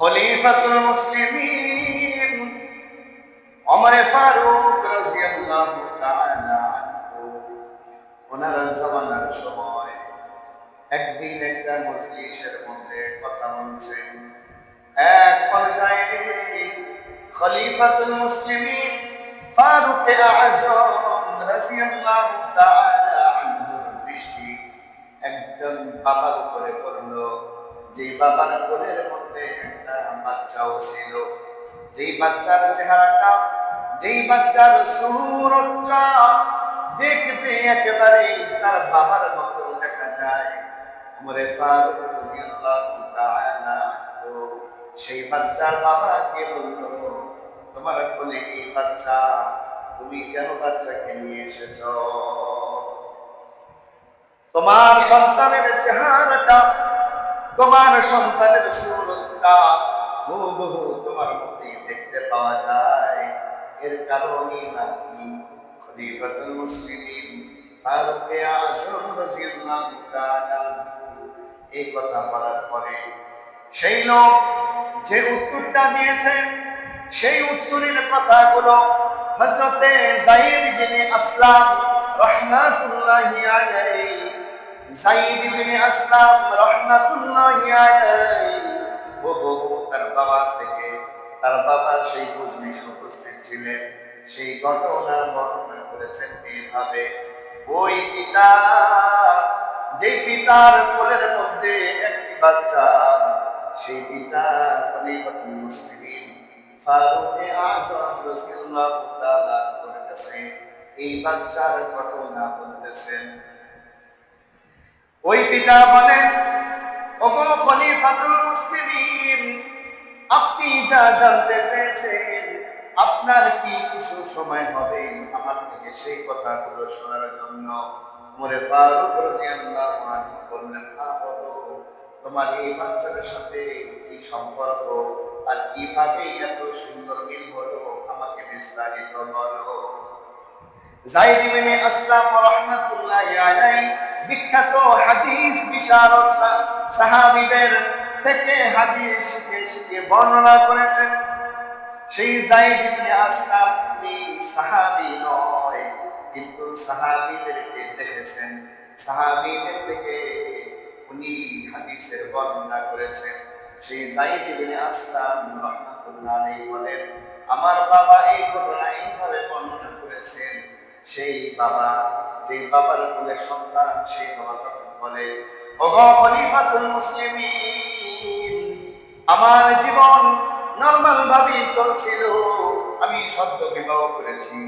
খলিফাতুল মুসলিমিন। ওমর ফারুক রাদিয়াল্লাহু তাআলা আনহু। ওনার জামানার সময় একদিন একটা মজলিসের মধ্যে কথা বলছেন এক পর্যায়ে খলিফাতুল মুসলিমিন ফারুক আজম রাদিয়াল্লাহু তাআলা আনহুর দৃষ্টি একজন বাবার উপরে পড়ল। যে বাবার কোলের মধ্যে একটা বাচ্চাও ছিল, যেই বাচ্চার চেহারাটা, যেই বাচ্চার সুরতটা দেখতে একেবারে তার বাবার মতো দেখা যায়। উমরে ফারুক রাদিয়াল্লাহু তাআলা সেই বাচ্চার বাবাকে বলল, তোমার কোলে এই বাচ্চা, তুমি কেন বাচ্চাকে নিয়ে এসেছ? তোমার সন্তানের চেহারাটা তোমার সন্তানের সুরতটা হুবহু তোমার মতোই দেখতে পাওয়া যায়। এর কারণই নাকি খলিফাতুল মুসলিমিন ফারুক আজম রাদিয়াল্লাহু তাআলা এই কথা বলার পরে সেই লোক যে উত্তরটা দিয়েছে, সেই উত্তরের কথাগুলো হযরতে যায়েদ ইবনে আসলাম রাহমাতুল্লাহি আলাইহি যায়েদ ইবনে আসলাম রাহমাতুল্লাহি আলাইহি। ও তার বাবা থেকে, তার বাবা সেই মজলিস উপস্থিত ছিলেন। সেই ঘটনা বর্ণনা করেছেন এইভাবে ওই পিতা যে পিতার কোলের মধ্যে একটি বাচ্চা, সেই পিতা খলিফাতুল মুসলিমিন ফারুক আজম রাদিয়াল্লাহু তাআলা এই বাচ্চার ঘটনা বলতেছেন ওই পিতা বলেন, ওগো খলিফাতুল মুসলিমিন, আপনি যা জানতে চেয়েছেন, আপনার কি কিছু সময় হবে? আমার থেকে সেই কথাগুলো শোনার জন্য মোরে ফারুক রাদিয়াল্লাহু আনহু বললেন হ্যাঁ বলো, তোমার এই বাচ্চার সাথে কি সম্পর্ক? আর কীভাবে এত সুন্দর মিল হলো? আমাকে বিস্তারিত বলো। জাইদ ইবনে আসলাম রাহমাতুল্লাহি আলাইহি বিখ্যাত হাদিস বিশারদ সাহাবীদের থেকে হাদিস শিখে শিখে বর্ণনা করেছেন। সেই জাইদ ইবনে আসলাম তিনি সাহাবী নয়, কিন্তু সাহাবীদেরকে দেখেছেন। সাহাবীদের থেকে উনি হাদিসের বর্ণনা করেছেন। সেই জাইদ ইবনে আসলাম রাহমাতুল্লাহ আলাইহি বলেন, আমার বাবা এই বাবা যে বাবার কোলে সন্তান সেই বাবা তখন বলে খলিফাতুল মুসলিমিন, আমার জীবন নর্মাল ভাবে চলছিল। আমি সদ্য বিবাহ করেছি।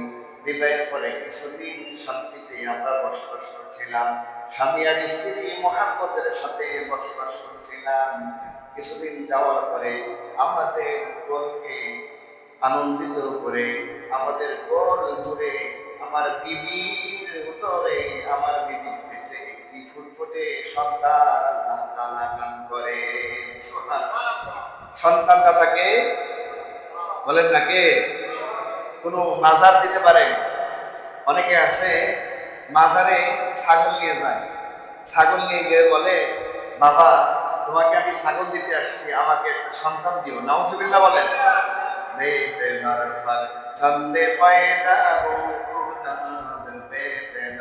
বিবাহের পরে কিছুদিন শান্তিতে আমরা বসবাস করছিলাম। স্বামী আর স্ত্রী মহাব্বতের সাথে বসবাস করছিলাম। কিছুদিন যাওয়ার পরে আমাদের গোলকে আনন্দিত করে, আমাদের গোল জুড়ে আমার বিবির উদরে আমার বিবির পেটে একটি ফুটফুটে সন্তান করে। সন্তান দাতাকে বলেন না কে? কোনো মাজার দিতে পারে? অনেকে আছে, মাজারে ছাগল নিয়ে যায়। ছাগল নিয়ে গিয়ে বলে, বাবা, তোমাকে আমি ছাগল দিতে আসছি, আমাকে একটা সন্তান দিও। নাউজুবিল্লাহ বলেন। চন্দে হো কুনাদ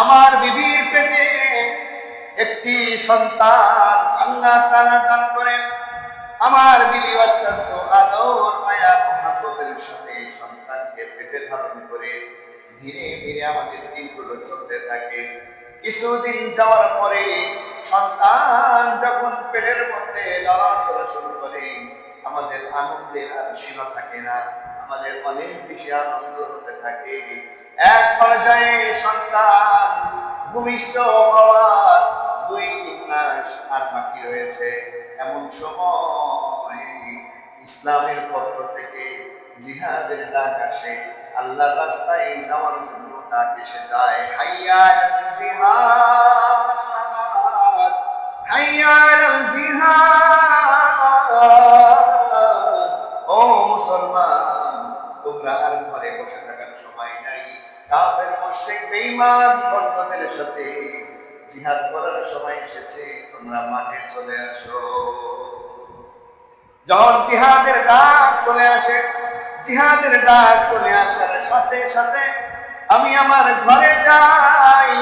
আমার বিবির পেটে একটি সন্তান আল্লাহ তাআলা দান করেন। আমার বিবি অত্যন্ত আদর মায়া মহাব্বতের সাথে সন্তানকে পেটে ধারণ করে ধীরে ধীরে আমাদের দিনগুলো চলতে থাকে। কিছুদিন যাওয়ার পরে সন্তান যখন পেটের মধ্যে লড়াচড়া শুরু করে, আমাদের আনন্দের আর সীমা থাকে না। আমাদের অনেক বেশি আনন্দ হতে থাকে। এক পর্যায়ে সন্তান, ভূমিষ্ঠ হওয়ার দুই তিন মাস আর বাকি রয়েছে। এমন সময় ইসলামের পক্ষ থেকে জিহাদের ডাক আসে। আল্লাহর রাস্তায় যাওয়ার জন্য ডাক এসে যায় হাইয়া জিহাদ হাইয়া জিহাদ, ও মুসলমান, তোমরা আর ঘরে বসে কাফের মুশরিক বেঈমান, বন্ধদের সাথে জিহাদ করার সময় এসেছে, তোমরা মাঠে চলে আসো। যখন জিহাদের ডাক চলে আসে, জিহাদের ডাক চলে আসার সাথে সাথে আমি আমার ঘরে যাই,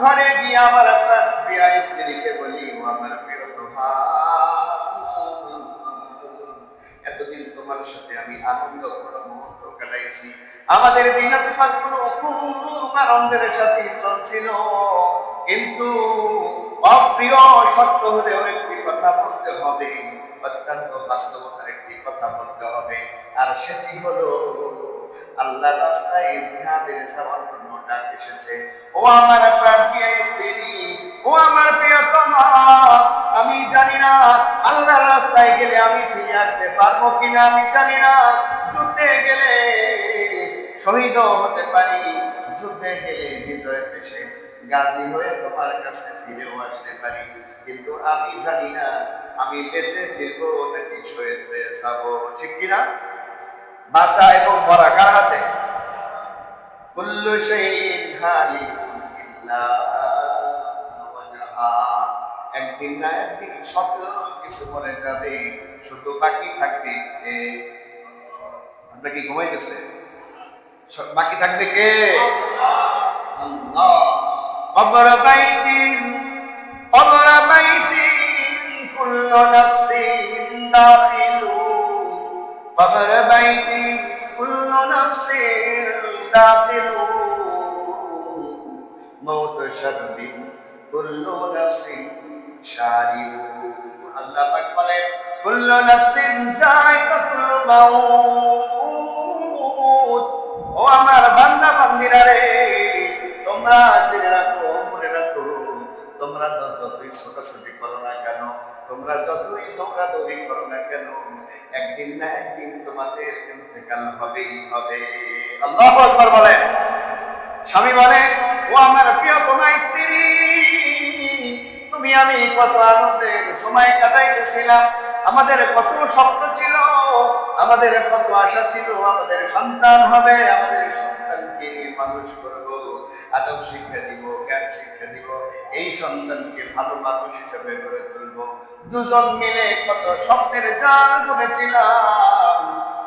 ঘরে গিয়ে আমার প্রাণ প্রিয়া স্ত্রীকে বলি আমার প্রিয়তমা তোমার সাথে আমি আনন্দ করা মুহূর্ত কাটাইছি। আমাদের দিনাতে তোমার কোনো অপূর্ব আনন্দের সাথে চলছিল। কিন্তু অপ্রিয় সত্য হলেও একটি কথা বলতে হবে, অত্যন্ত বাস্তবতার একটি কথা বলতে হবে। আর সেটি হলো আল্লাহ রাস্তায় জিহাদের যাওয়ার জন্য এসেছে। ও আমার প্রাণ প্রিয় স্ত্রী, ও আমার প্রিয়তমা, আমি জানি না আল্লাহর রাস্তায় গেলে আমি ফিরে আসতে পারব কিনা, আমি জানি না। যুদ্ধে গেলে শহীদ হতে পারি, যুদ্ধে গেলে বিজয় পেশে গাজী হয়ে তোমার কাছে ফিরেও আসতে পারি। কিন্তু আমি জানি না, আমি বেঁচে ফিরবো নাকি শহীদ হয়ে যাব। ঠিক কিনা? বাঁচা এবং মরা কার হাতে? কুল্লু শাইইন হালিকুন ইল্লা ওয়াজহা একদিন না একদিন সকল কিছু মরে যাবে, শুধু বাকি থাকবে আমরা কি ঘুমাইতেছে বাকি থাকবে কে? কবর বাইতিন কবর বাইতিন, কুল্লু নাফসিন দাখিলু কবর বাইতিন, কুল্লু নাফসিন মৌত শারবিন কুল্লু নাফসিন শারিবু আল্লাহ পাক বলে কুল্লু নাফসিন যায়কাতুল মাউত ও আমার বান্দা বান্দিরা রে তোমরা জেনে রাখো তোমরা যতই দৌড়াদৌড়ি করো না কেন, একদিন না একদিন তোমাদের ইন্তেকাল হবেই হবে। আল্লাহ আকবার বলেন। স্বামী বলে ও আমার প্রিয়তমা স্ত্রী, তুমি আমি কত আনন্দের সময় কাটাইতেছিলাম। আমাদের কত স্বপ্ন ছিল, আমাদের কত আশা ছিল, আমাদের সন্তান হবে, আমাদের সন্তানকে মানুষ করব। আদব শিক্ষা দিব, জ্ঞান শিক্ষা দিব, এই সন্তানকে ভালো মানুষ হিসেবে গড়ে তুলব। দুজন মিলে কত স্বপ্নের জাল বুনেছিলাম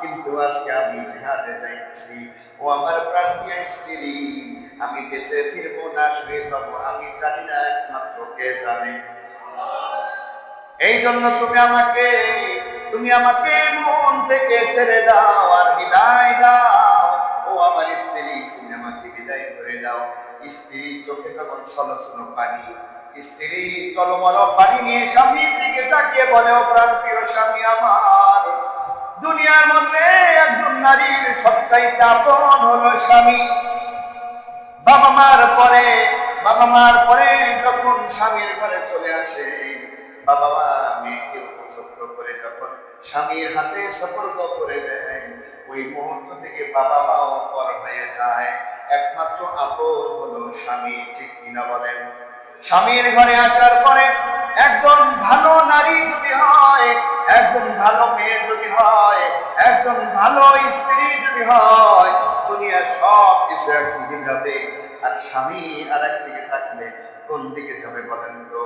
কিন্তু আজকে আমি জিহাদে যাইতেছি। ও আমার প্রাণ স্ত্রী, আমি বেঁচে ফিরবো না শুয়ে যাব আমি জানি না একমাত্র কে জানে। এই জন্য তুমি আমাকে তুমি আমাকে মন থেকে ছেড়ে দাও আর বিদায় দাও। ও আমার স্ত্রী করে দাও। স্ত্রী চোখে তখন ছলো পানি। স্ত্রী টলমল পানি নিয়ে স্বামীর দিকে তাকিয়ে বলে, ও প্রিয় স্বামী আমার, দুনিয়ার মধ্যে একজন নারীর সবচাইতে আপন হলো স্বামী। বাবা মার পরে, বাবা মার পরে যখন স্বামীর ঘরে চলে আসে, বাবা মা মেয়েকে উপযুক্ত করে যখন স্বামীর হাতে সফর্দ করে দেয়, ওই মুহূর্ত থেকে বাবা মাও পর হয়ে যায়। একমাত্র আপন হলো স্বামী, ঠিক কিনা বলেন? স্বামীর ঘরে আসার পরে একজন ভালো নারী যদি হয়, একজন ভালো মেয়ে যদি হয়, একজন ভালো স্ত্রী যদি হয়, দুনিয়ার সব কিছু একদিকে যাবে। আর স্বামী আর একদিকে থাকলে কোন দিকে যাবে বলেন তো?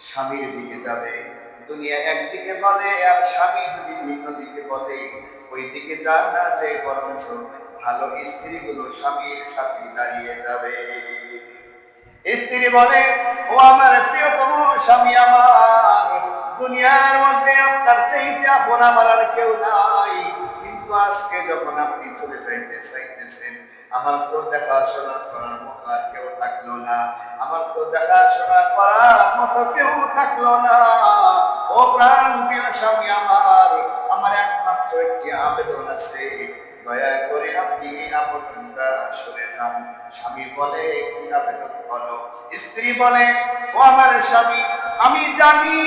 স্বামীর দিকে যাবে। দুনিয়া একদিকে বলে, আর স্বামী যদি ভিন্ন দিকে বলে ওই দিকে যা না যে, বরঞ্চ ভালো স্ত্রীগুলো স্বামীর সাথে দাঁড়িয়ে যাবে। স্ত্রী বলে, ও আমার প্রিয়তম স্বামী আমার, দুনিয়ার মধ্যে আপনার চাইতে আপন আমার আর কেউ নাই। কিন্তু আজকে যখন আপনি চলে যাইতে চাইতেছেন, আমার তো দেখাশোনা করার মতো আর কেউ থাকল না। আমার তো দেখাশোনা করার মতো কেউ থাকল না। ও প্রাণ প্রিয় স্বামী আমার আমার একমাত্র একটি আবেদন আছে। দয়া করে আপনি আবেদনটা যান। স্বামী বলে, কি আবেদন স্ত্রী বলে, ও আমার স্বামী, আমি জানি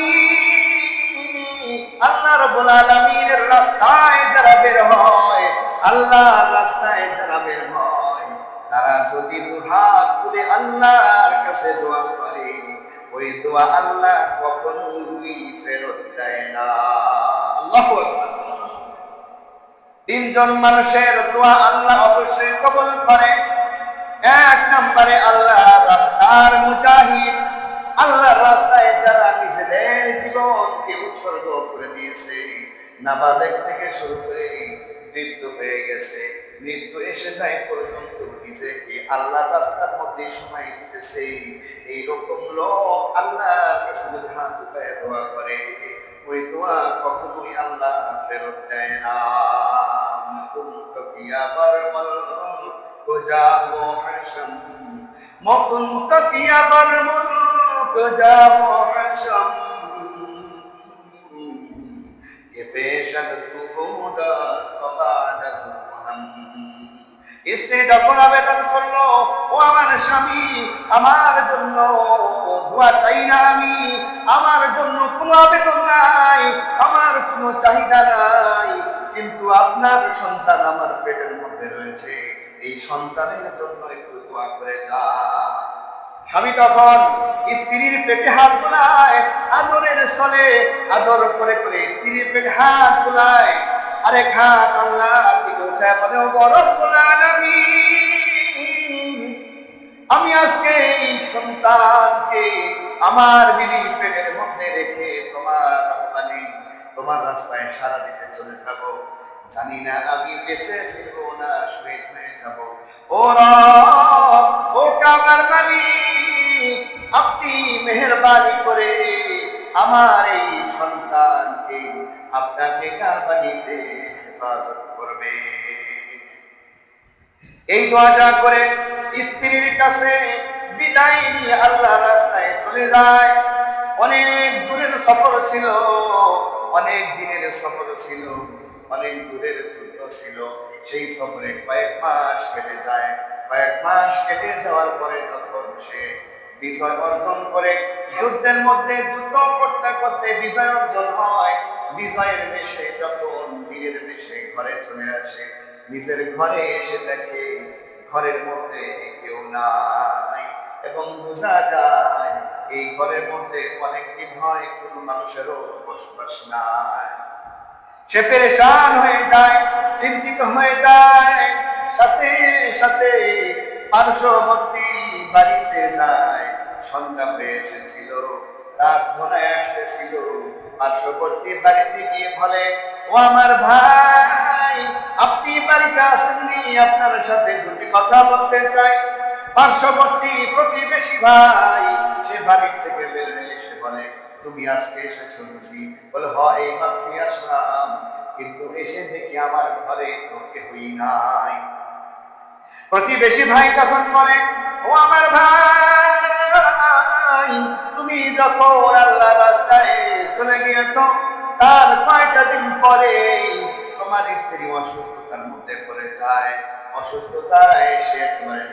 রাস্তায় যারা বের হয়, আল্লাহর রাস্তায় যারা বের হয়, তারা যদি দুহাত তুলে আল্লাহর কাছে দোয়া করে ওই দোয়া আল্লাহ কখনোই ফেরত দেয় না। আল্লাহু তিনজন মানুষের দোয়া আল্লাহ অবশ্যই কবল করে। এক নম্বরে আল্লাহ রাস্তার মুজাহিদ। আল্লাহর রাস্তায় যারা নিজেদের জীবনকে উৎসর্গ করে দিয়েছে, নাবালেক থেকে শুরু করে মৃত্যু হয়ে গেছে। মৃত্যু এসে যায় পর্যন্ত নিজেকে আল্লাহ রাস্তার মধ্যে সময় দিতেছে। এইরকম লোক আল্লাহর কাছে দোয়া করে, ওই দোয়া কখনোই আল্লাহ ফেরত দেয় না। মকুন্ত কিয়া বর্মল গজা মহাশম স্ত্রী যখন আবেদন করল, ও আমার স্বামী, আমার জন্য দোয়া চাই না আমি, আমার জন্য কোনো আবেদন নাই, আমার কোনো চাহিদা নাই, কিন্তু আপনার সন্তান আমার পেটের মধ্যে রয়েছে, এই সন্তানের জন্য একটু দোয়া করে যা। স্বামী তখন স্ত্রীর পেটে হাত বোলায়, আদরের সলে আদর করে করে স্ত্রীর পেটে হাত বোলায়। আরে আল্লাহ আমি আজকে এই সন্তানকে আমার বিবির পেটের মধ্যে রেখে তোমার রহমানি তোমার রাস্তায় সারা দিতে চলে যাব। জানি না আমি বেঁচে ফিরবো না, শহীদ হয়ে যাব। ও ও কাবার আপনি মেহরবানি করে আমার এই সন্তানকে আপনার নেকা বানিতে হেফাজত করবে। এই দোয়াটা করে স্ত্রীর কাছে বিদায় নিয়ে আল্লাহ রাস্তায় চলে যায়। অনেক দূরের সফর ছিল, অনেক দিনের সফর ছিল, অনেক দূরের যুদ্ধ ছিল। সেই সফরে কয়েক মাস কেটে যায়। কয়েক মাস কেটে যাওয়ার পরে যখন সে বিজয় অর্জন করে, যুদ্ধের মধ্যে যুদ্ধ করতে করতে বিজয় অর্জন হয় বিজয়ের বেশে যখন বীরের বেশে ঘরে চলে আসে, নিজের ঘরে এসে দেখে ঘরের মধ্যে কেউ নাই। এবং বোঝা যায়, এই ঘরের মধ্যে অনেকদিন হয় কোনো মানুষেরও বসবাস নাই। সে পেরেশান হয়ে যায়, চিন্তিত হয়ে যায়, সাথে সাথে পার্শ্ববর্তী বাড়িতে যায়। সন্ধ্যা হয়ে এসেছিল, রাত ঘনায় আসতেছিল পার্শ্ববর্তী বাড়িতে গিয়ে বলে, ও আমার ভাই, আপনি বাড়িতে আসেননি, আপনার সাথে দুটি কথা বলতে চাই। পার্শ্ববর্তী প্রতিবেশী ভাই, সে বাড়ির থেকে বের হয়ে এসে বলে, তুমি আজকে এসেছ বুঝি? বলে, হ, এই মাত্রই আসলাম, কিন্তু এসে দেখি আমার ঘরে তো কেউই নাই। প্রতিবেশী ভাই তখন বলে, ও আমার ভাই, তুমি যখন আল্লাহ রাস্তায় চলে গিয়েছ। তার কয়টা দিন পরে তোমার স্ত্রী অসুস্থতার মধ্যে পড়ে যায়। অসুস্থতায় সে একেবারে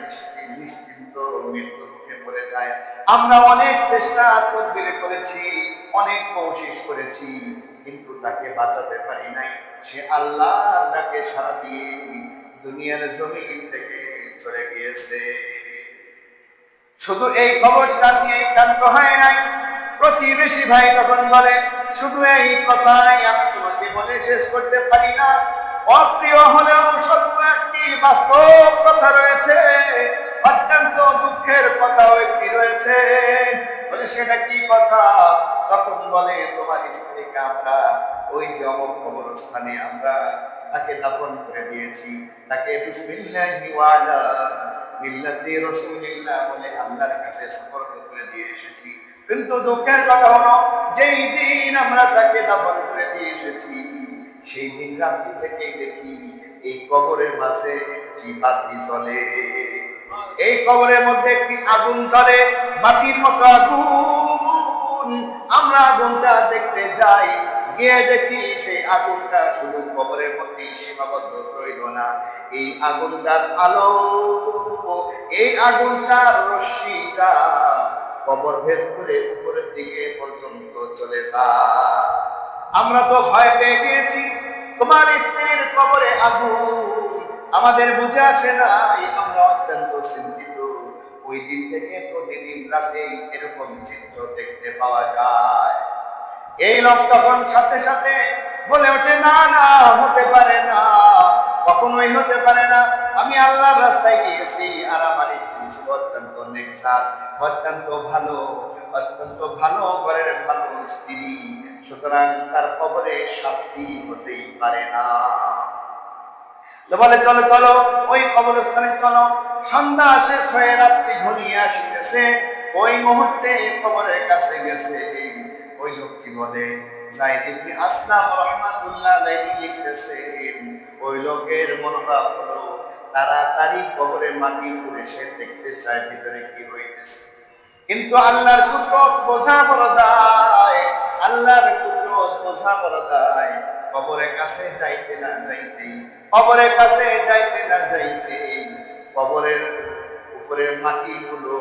নিশ্চিন্ত মৃত্যু মুখে পড়ে যায়। আমরা অনেক চেষ্টা তদবির করেছি, অনেক করেছি, কিন্তু তাকে বাঁচাতে পারি নাই। সে আল্লাহ তাকে সারা দিয়ে দুনিয়ার জমিন থেকে চলে গিয়েছে। শুধু এই খবরটা নিয়ে ক্লান্ত হয় নাই। প্রতিবেশী ভাই তখন বলে, শুধু এই কথাই আমি তোমাকে বলে শেষ করতে পারি না। অপ্রিয় হলেও সত্য একটি বাস্তব কথা রয়েছে। অত্যন্ত দুঃখের কথাও একটি রয়েছে। বলে, সেটা কি কথা? তখন বলে, তোমার স্ত্রীকে আমরা, ওই যে অমর কবরস্থানে আমরা তাকে দাফন করে দিয়েছি। তাকে বিসমিল্লাহি ওয়ালা মিল্লাতি বলে আল্লাহর কাছে সুপর্দ করে দিয়ে এসেছি। কিন্তু দুঃখের কথা হলো, যেই দিন আমরা তাকে দাফন করে দিয়ে এসেছি, সেই দিন রাত্রি থেকেই দেখি এই কবরের মাঝে একটি বাতি জ্বলে। এই কবরের মধ্যে একটি আগুন জ্বলে বাতির মতো আগুন। আমরা আগুনটা দেখতে যাই, গিয়ে দেখি সেই আগুনটা শুধু কবরের মধ্যে সীমাবদ্ধ রইল না। এই আগুনটার আলো, এই আগুনটার রশ্মিটা কবর ভেদ করে উপরের দিকে পর্যন্ত চলে যায় আমরা তো ভয় পেয়ে গিয়েছি। তোমার স্ত্রীর কবরে আগুন। আমাদের বুঝে আসে নাই, আমরা অত্যন্ত চিন্তিত ওই দিন থেকে প্রতিদিন রাতেই এরকম চিত্র দেখতে পাওয়া যায়। এই লোক তখন সাথে সাথে বলে ওঠে, না না, হতে পারে না। কখনোই হতে পারে না। আমি আল্লাহর রাস্তায় গিয়েছি আর আমার স্ত্রী ছিল অত্যন্ত নেকসার অত্যন্ত ভালো অত্যন্ত ভালো ঘরের ভালো স্ত্রী। সুতরাং তার কবরে শাস্তি হতেই পারে না। বলে, চলো চলো, ওই কবরস্থানে চলো। সন্ধ্যা শেষ হয়ে রাত্রি ঘনিয়ে আসিতেছে। ওই মুহূর্তে কবরের কাছে গেছে ওই লোকটি বলে, জাইদ ইবনে আসলাম রহমাতুল্লাহ লিখতেছেন ওই লোকের মনোভাব হলো, তাড়াতাড়ি কবরের মাটি করে সে দেখতে চায় ভিতরে কি হইতেছে। কিন্তু আল্লাহর কুদরত বোঝা বড় দায়, আল্লাহর কুদরত বোঝা বড় দায়। কবরের কাছে যাইতে না যাইতেই কবরের কাছে যাইতে না যাইতেই কবরের উপরের মাটিগুলো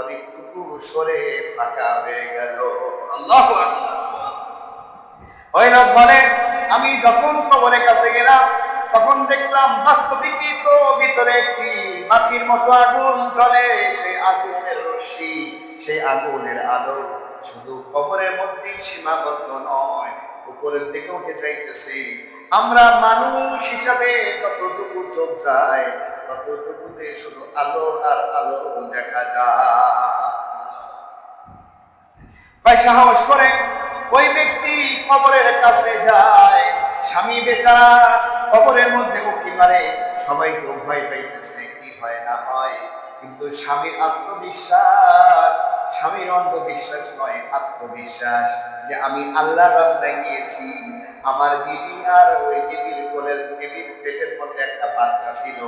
অনেকটুকু সরে ফাঁকা হয়ে গেল। আল্লাহ ওই লোক বলে, আমি যখন কবরের কাছে গেলাম তখন দেখলাম বাস্তবিকই ভিতরে একটি বাতির মতো আগুন জ্বলে। সেই আগুনের রশ্মি সেই আগুনের আলো শুধু কবরের মধ্যেই সীমাবদ্ধ নয়, উপরের দিকে উঠে যাইতেছে। আমরা মানুষ হিসাবে যতটুকু চোখ যায়, ততটুকুতে শুধু আলো আর আলো দেখা যায়। সাহস করে ওই ব্যক্তি কবরের কাছে যায়। স্বামী বেচারা কবরের মধ্যে উকি মারে, সবাই তো ভয় পাইতেছে, কি হয় না হয়। কিন্তু স্বামীর আত্মবিশ্বাস, স্বামীর অন্ধবিশ্বাস নয়, আত্মবিশ্বাস যে আমি আল্লাহর রাস্তায় গিয়েছি। আমার বিবি আর ওই বিবির কোলের, বিবির পেটের মধ্যে একটা বাচ্চা ছিল।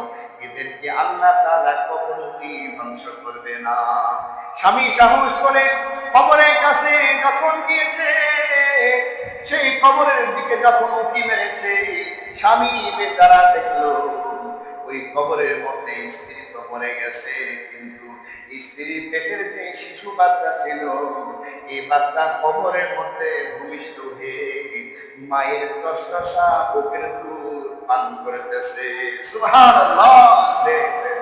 এদেরকে আল্লাহ তাআলা কখনোই ধ্বংস করবে না। স্বামী সাহস করে কবরের কাছে যখন গিয়েছে, সেই কবরের দিকে যখন উকি মেরেছে, স্বামী বেচারা দেখল, ওই কবরের মধ্যে স্ত্রী তো মরে গেছে। কিন্তু স্ত্রীর পেটের যে শিশু বাচ্চা ছিল, এই বাচ্চা কবরের মধ্যে ভূমিষ্ঠ হয়ে মায়ের টসটসা বুকের দুধ পান করতেছে। দেখবে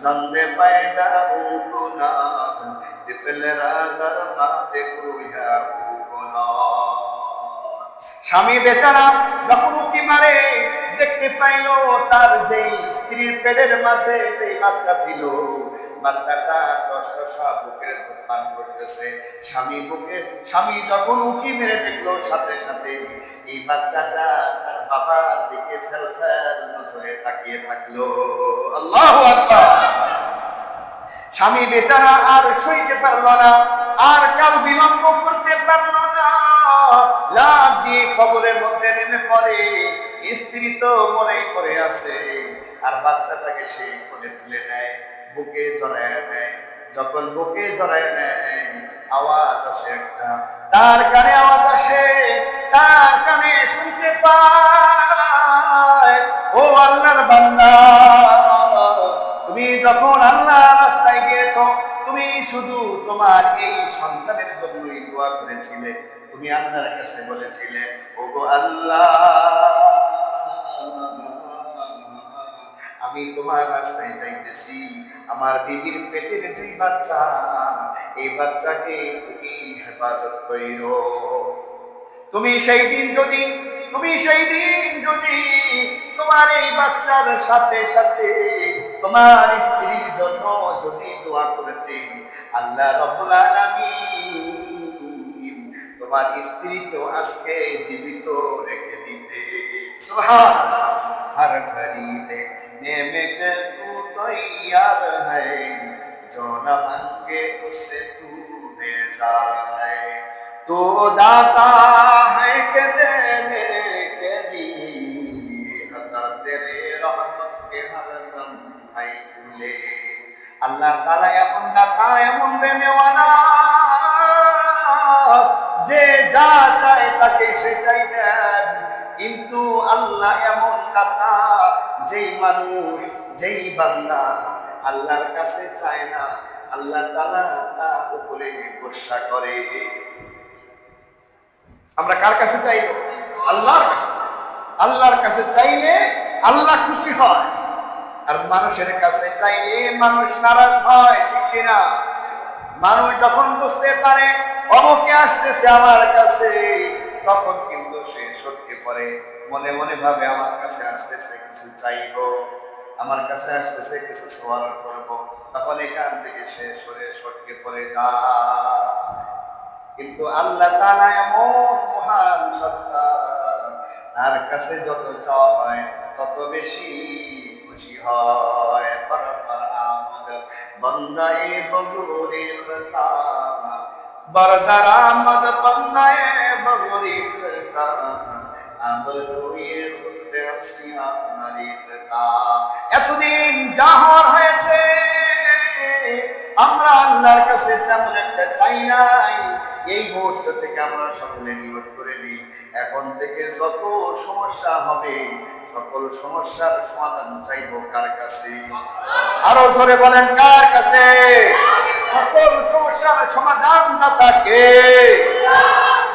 জানতে পায়দা উকুনা দিফলরা স্বামী বেচারা যখন উকি মারে, দেখতে পাইল তার যেই স্ত্রীর পেটের মাঝে যেই বাচ্চা ছিল, বাচ্চাটা কষ্ট সব বুকের পান করতেছে। স্বামী বুকে, স্বামী যখন উকি মেরে দেখল, সাথে সাথে এই বাচ্চাটা তার বাবার দিকে ফেল ফেল নজরে তাকিয়ে থাকল। আল্লাহ আকবার! স্বামী বেচারা আর সইতে পারল না, আর কাল বিলম্ব করতে পারল না। লাভ দিয়ে খবরের মধ্যে নেমে পড়ে, স্ত্রী তো মনে করে আছে। আর বাচ্চাটাকে সে কোলে তুলে নেয়, বুকে জড়ায় নেয়, যখন বুকে জড়ায় নেয়, আওয়াজ আসে একটা। তার কানে আওয়াজ আসে, তার কানে শুনতে পায়, ও আল্লাহর বান্দা। তুমি যখন আল্লাহ রাস্তায় গিয়েছ, তুমি শুধু তোমার এই সন্তানের জন্যই দোয়া করেছিলে। তুমি আল্লাহর কাছে বলেছিলে, ওগো আল্লাহ, আমি তোমার রাস্তায় যাইতেছি। আমার বিবির পেটের যে বাচ্চা, এই বাচ্চাকে তুমি হেফাজত কইরো। তুমি সেই দিন যদি তুমি সেই দিন যদি তোমার এই বাচ্চার সাথে সাথে তোমার স্ত্রীর জন্য যদি দোয়া করতে আল্লাহ রব্বুল আলামিন তোমার স্ত্রীকেও আজকে জীবিত রেখে দিতে সুবহানাল্লাহ हर घड़ी देने में के तू तैयार है जो न मांगे उससे तू दे जाए तो दाता है के देने के लिए अगर तेरे रहमत के हर दम है तुले আল্লাহ তাআলা এমন দাতা এমন দেনেওয়ালা যে যা চায় তাকে সেটাই দেন কিন্তু আল্লাহ এমন দাতা যেই মানুষ যেই বান্দা আল্লাহর কাছে চায় না আল্লাহ তাআলা তা উপরে গোসা করে আমরা কার কাছে চাইব? আল্লাহর কাছে আল্লাহর কাছে চাইলে আল্লাহ খুশি হয়। আর মানুষের কাছে চাইলে মানুষ নারাজ হয়, ঠিক কিনা? মানুষ যখন বুঝতে পারে, অমুকে আসতেছে আমার কাছে, তখন কিন্তু সে সত্যি পরে মনে মনে ভাবে, আমার কাছে আসতেছে, কিছু চাইব। আমার কাছে আসতেছে, কিছু সওয়াল করব। তখন এখান থেকে সে সরে সটকে পড়ে যায়। কিন্তু আল্লাহ তাআলা এমন মহান সত্তা, তার কাছে যত চাওয়া হয় তত বেশি খুশি হয়। বরকর আমদ বন্দায়ে বগুরে খতা বরদার আমদ বন্দায়ে বগুরে খতা আমরুয়ে খুদ বেসিয়ারি খতা এতদিন যা হয়েছে, আমরা আল্লাহর কাছে তেমন একটা চাই নাই। এই মুহূর্ত থেকে আমরা সকলে নিয়োগ করে নিই। এখন থেকে যত সমস্যা হবে, সকল সমস্যার সমাধান চাইব কার কাছে? আরও জোরে বলেন, কার কাছে? সকল সমস্যার সমাধান দাতাকে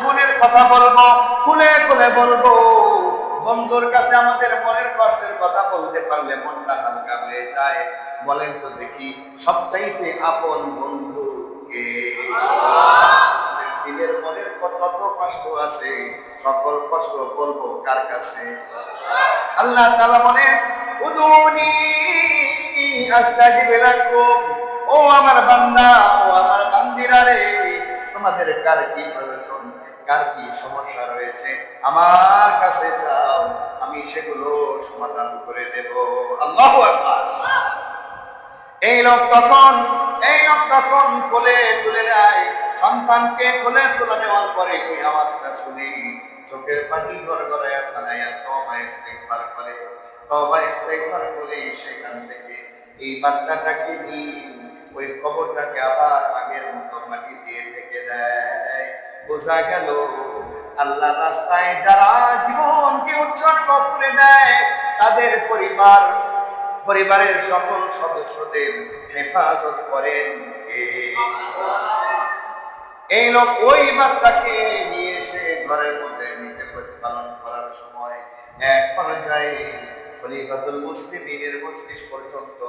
মনের কথা বলব, খুলে খুলে বলব। বন্ধুর কাছে আমাদের মনের কষ্টের কথা বলতে পারলে মনটা হালকা হয়ে যায়। বলেন তো দেখি, সবচাইতে আপন বন্ধু কে? দিলের মনের কত কষ্ট আছে, সকল কষ্ট বলব কার কাছে? আল্লাহ তাআলা বলেন উদুনি আস্তাজিব লাকুম। ও আমার বান্দা, ও আমার বান্দিরা রে, তোমাদের কার কি প্রয়োজন? কার কি সমস্যা রয়েছে? আমার কাছে যাও, আমি সেগুলো সমাধান করে দেব। আল্লাহু আকবার। এই লোক তখন, এই লোক তখন কোলে তুলে নেয়। সন্তানকে কোলে তুলে নেওয়ার পরে ওই আওয়াজটা শুনি চোখের পানি গড় গড়াইয়া ফেলাইয়া তবা ইস্তেগফার করে। তবা ইস্তেগফার করে সেখান থেকে এই বাচ্চাটাকে নিয়ে ওই কবরটাকে আবার আগের মতো মাটি দিয়ে ঢেকে দেয়। বোঝা গেল, আল্লাহ রাস্তায় যারা জীবনকে উৎসর্গ করে দেয়, তাদের পরিবার পরিবারের সকল সদস্যদের হেফাজত করেন এই লোক ওই বাচ্চাকে নিয়ে এসে ঘরের মধ্যে নিজে প্রতিপালন করার সময় এক পর্যায়ে খলিফাতুল মুসলিমের মজলিস পর্যন্ত